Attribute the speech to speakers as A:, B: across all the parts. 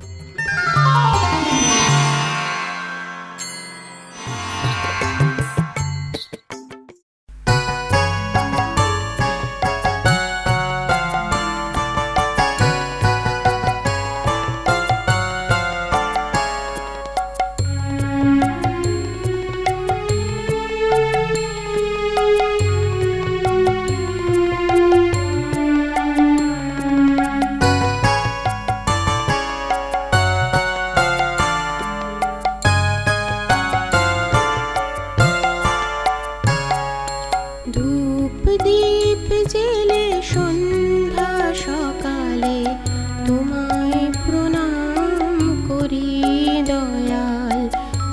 A: Thank you. ধূপদীপ জেলে সন্ধ্যা সকালে তোমায় প্রণাম করি দয়াল,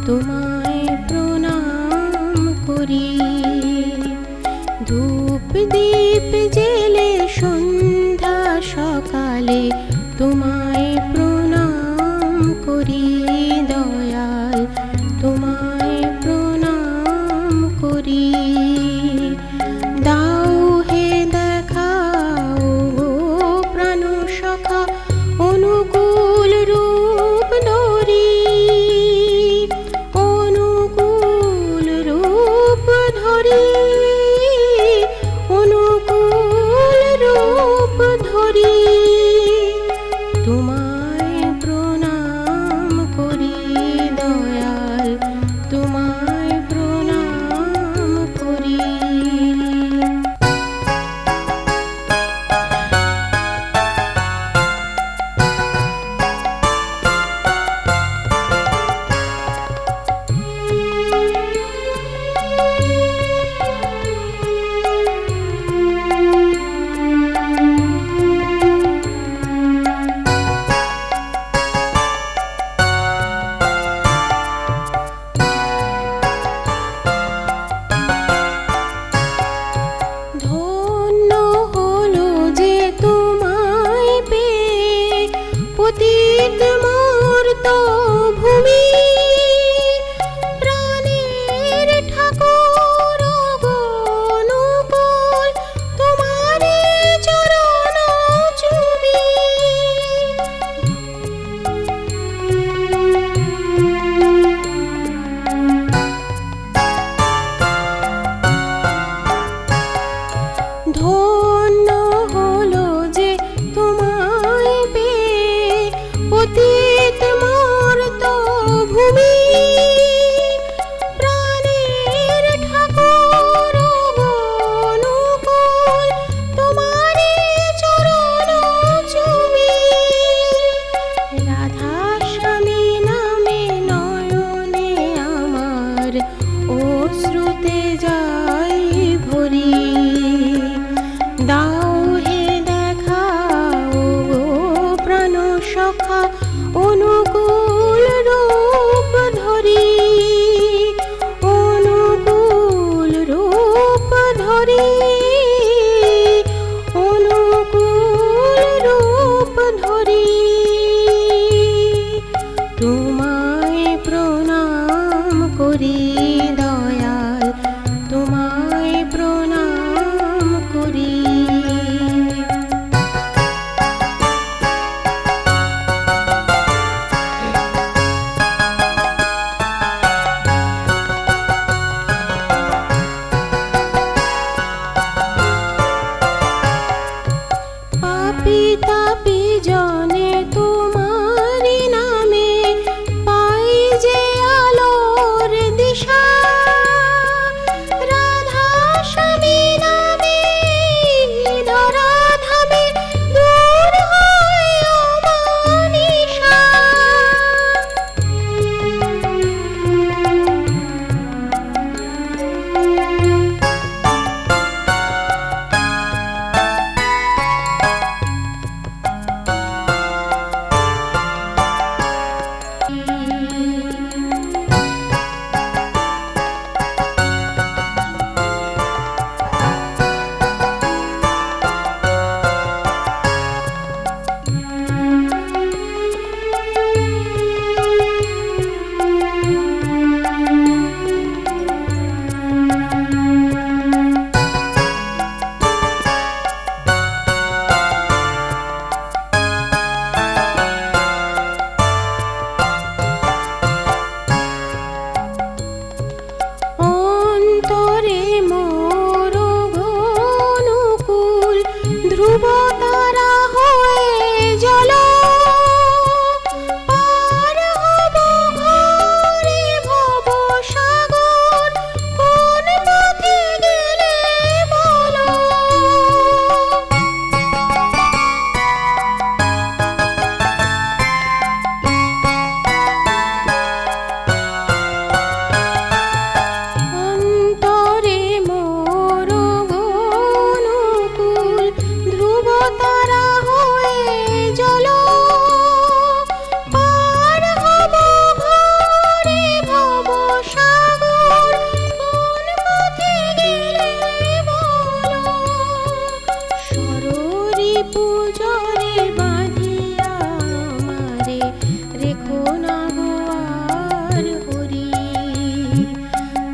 A: তোমায় প্রণাম করি। ধূপদীপ জেলে সন্ধ্যা সকালে তোমায় প্রণাম করি দয়াল, তোমায় প্রণাম করি। cup.